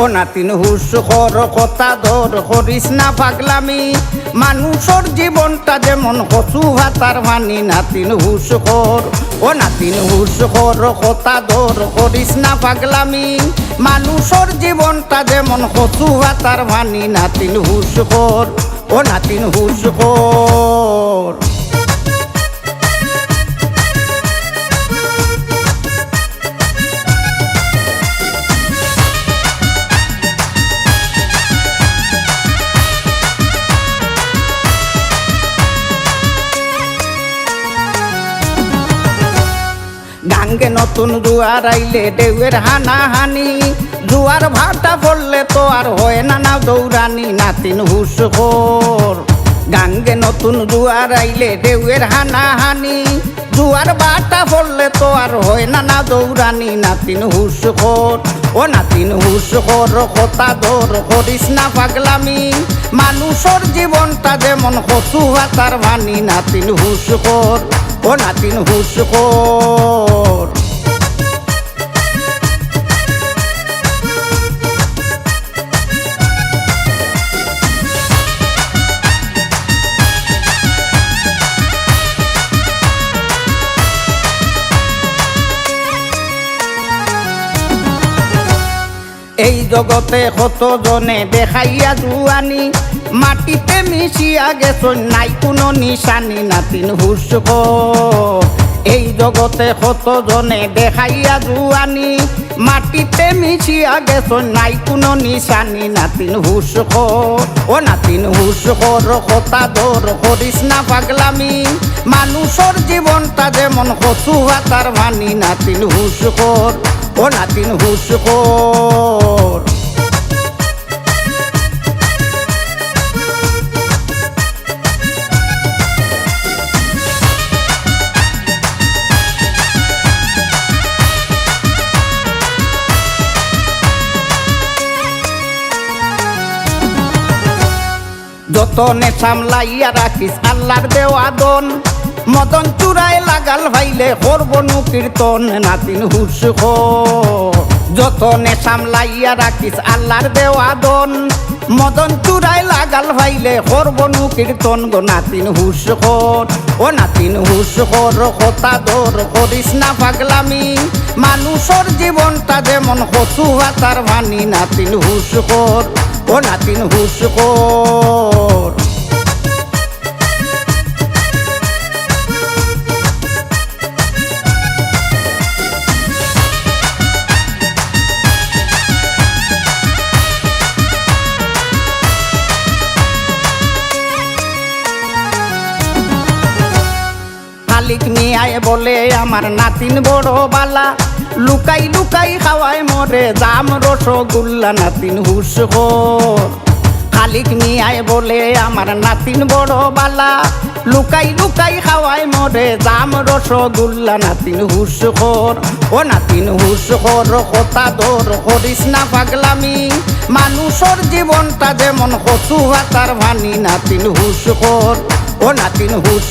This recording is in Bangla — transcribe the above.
ও নাতিন হুস কর, কথা ধর, করিস না পাগলামি। মানুষের জীবনটা যেমন কচু ভাতার মানি নাতিন হুস কর। ও নাতিন হুস কর, কথা ধর, করিস না পাগলামি। মানুষের জীবনটা যেমন কচু ভাতার মানি নাতিন হুস কর। ও নাতিন হুস কর। গাঙ্গে নতুন জুয়ার আইলে হানা হানি জুয়ার ভাটা পড়লে তো আর হয় না না দৌড়ানি নাতিন হুস গাঙ্গে নতুন জুয়ার আইলে ঢেউয়ের হানা হানি জুয়ার বাটা পড়লে তো আর হয় না না দৌড়ানি নাতিন হুস খোর। ও নাতিন হুস খোর, কথা ধর, করিস না পাগলামি। মানুষের জীবনটা যেমন কচু ভাতার ভানি নাতিন হুস খোর। ও নাতিন হুস এই জগতে কত জনে দেখাইয়া জুয়ানি মাটিতে মিশিয়া গেছ নাই কোনো নিশানি নাতিন হুস এই জগতে কত জনে দেখাইয়া জুয়ানি? মাটিতে মিশিয়া গেছ নাই কোনো নিশানি নাতিন হুস ও নাতিন হুস কথা ধর করিস না পাগলামি। মানুষের জীবনটা যেমন কচু ভাতার মানি নাতিন হুস ও নাতিন হুস যতনে সামলাইয়া রাখিস আল্লাহর দেওয়া দন। মদন চূড়ায় লাগাল ভাইলে করব কীর্তন নাতিন হুস যতনে সামলাইয়া রাখিস আল্লাহর দেওয়া দন। মদন চূড়ায় লাগাল ভাইলে করব কীর্তন গো নাতিন হুস ও নাতিন হুস কথা ধর, করিস না পাগলামি। মানুষের জীবনটা যেমন কচু ভাতার ভানি নাতিন হুস ও নাতিন হুস কর মালিক মিয়ায় বলে আমার নাতিন বড় বালা। লুকাই লুকাই খাওয়ায় মরে জাম রসগোল্লা, নাতিন হুস খালিক মিয়ায় বলে আমার নাতিন বড় বালা। লুকাই লুকাই খাওয়ায় মরে জাম রসগোল্লা, নাতিন হুস ও নাতিন হুস কথা ধর করিস না পাগলামি। মানুষের জীবনটা যেমন কচু ভাতার ভানি নাতিন হুস ও নাতিন হুস